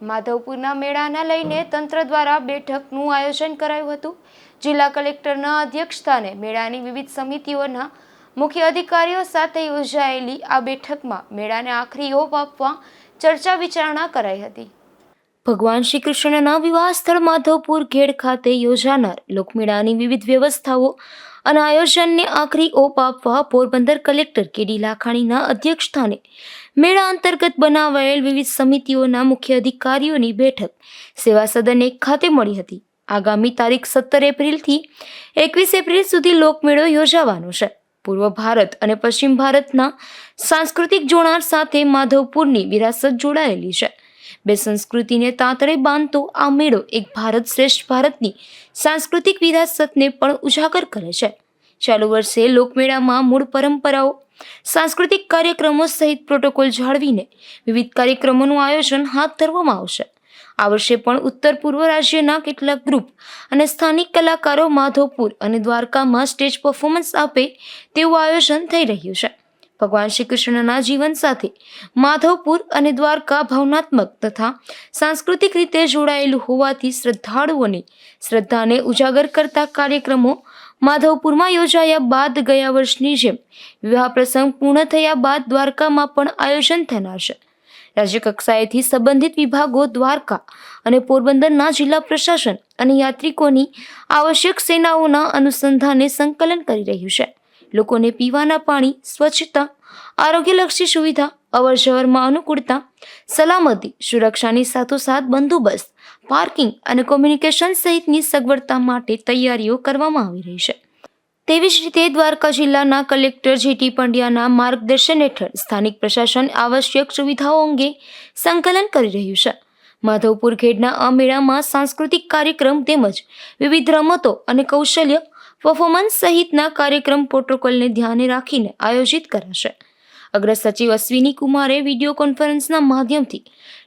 માધવપુરના મેળાના લઈને તંત્ર દ્વારા બેઠકનું આયોજન કરાયું હતું. જિલ્લા કલેક્ટરના અધ્યક્ષસ્થાને મેળાની વિવિધ સમિતિઓના મુખ્ય અધિકારીઓ સાથે યોજાયેલી આ બેઠકમાં મેળાને આખરી ઓપ આપવા ચર્ચા વિચારણા કરાઈ હતી. ભગવાન શ્રી કૃષ્ણના વિવાહ સ્થળ માધવપુર ઘેડ ખાતે યોજાનાર. લોકમેળાની વિવિધ વ્યવસ્થાઓ અને આયોજનને આખરી ઓપ આપવા પોરબંદર કલેક્ટર કેડી લાખાણીના અધ્યક્ષસ્થાને મેળા અંતર્ગત બનાવાયેલ વિવિધ સમિતિઓના મુખ્ય અધિકારીઓની બેઠક સેવા સદન એક ખાતે મળી હતી. આગામી તારીખ સત્તર એપ્રિલથી એકવીસ એપ્રિલ સુધી લોકમેળો યોજાવાનો છે. પૂર્વ ભારત અને પશ્ચિમ ભારતના સાંસ્કૃતિક જોડાણ સાથે માધવપુરની વિરાસત જોડાયેલી છે. બે સંસ્કૃતિને તાંતરે બાંધતો આ મેળો એક ભારત શ્રેષ્ઠ ભારતની સાંસ્કૃતિક વિરાસતને પણ ઉજાગર કરે છે. ચાલુ વર્ષે લોકમેળામાં મૂળ પરંપરાઓ, સાંસ્કૃતિક કાર્યક્રમો સહિત પ્રોટોકોલ જાળવીને વિવિધ કાર્યક્રમોનું આયોજન હાથ ધરવામાં આવશે. આ વર્ષે પણ ઉત્તર પૂર્વ રાજ્યના કેટલાક ગ્રુપ અને સ્થાનિક કલાકારો માધવપુર અને દ્વારકામાં સ્ટેજ પરફોર્મન્સ આપે તેવું આયોજન થઈ રહ્યું છે. ભગવાન શ્રી કૃષ્ણના જીવન સાથે માધવપુર અને દ્વારકા ભાવનાત્મક તથા સાંસ્કૃતિક રીતે જોડાયેલું હોવાથી શ્રદ્ધાળુઓની શ્રદ્ધાને ઉજાગર કરતા કાર્યક્રમો માધવપુરમાં યોજાયા બાદ ગયા વર્ષની જેમ વિવાહ પ્રસંગ પૂર્ણ થયા બાદ દ્વારકામાં પણ આયોજન થનાર છે. રાજ્યકક્ષાએથી સંબંધિત વિભાગો દ્વારકા અને પોરબંદરના જિલ્લા પ્રશાસન અને યાત્રિકોની આવશ્યક સેનાઓના અનુસંધાને સંકલન કરી રહ્યું છે. લોકોને પીવાના પાણી, સ્વચ્છતા, આરોગ્યલક્ષી સુવિધા, અવરજવરમાં અનુકૂળતા, સલામતી, સુરક્ષાની સાથોસાથ બંદોબસ્ત, પાર્કિંગ અને કોમ્યુનિકેશન સહિતની સગવડતા માટે તૈયારીઓ કરવામાં આવી રહી છે. તેવી જ રીતે દ્વારકા જિલ્લાના કલેક્ટર જીટી પંડ્યાના માર્ગદર્શન હેઠળ સ્થાનિક પ્રશાસન આવશ્યક સુવિધાઓ અંગે સંકલન કરી રહ્યું છે. માધવપુર ખેડના આ મેળામાં સાંસ્કૃતિક કાર્યક્રમ તેમજ વિવિધ રમતો અને કૌશલ્ય પરફોર્મન્સ સહિતના કાર્યક્રમ પ્રોટોકોલને ધ્યાને રાખીને આયોજિત કરાશે. અગ્ર સચિવ અશ્વિની કુમારે વીડિયો કોન્ફરન્સના માધ્યમથી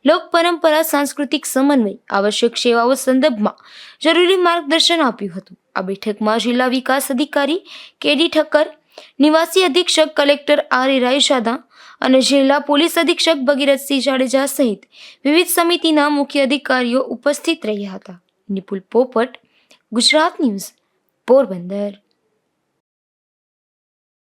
લોક પરંપરા, સાંસ્કૃતિક સમન્વય, આવશ્યક સેવાઓ સંદર્ભમાં જરૂરી માર્ગદર્શન આપ્યું હતું. આ બેઠકમાં જિલ્લા વિકાસ અધિકારી કેડી ઠક્કર, નિવાસી અધિક્ષક કલેક્ટર આર એ રાયશાદા અને જિલ્લા પોલીસ અધિક્ષક ભગીરથસિંહ જાડેજા સહિત વિવિધ સમિતિના મુખ્ય અધિકારીઓ ઉપસ્થિત રહ્યા હતા. નિપુલ પોપટ, ગુજરાત ન્યૂઝ. પોરબંદર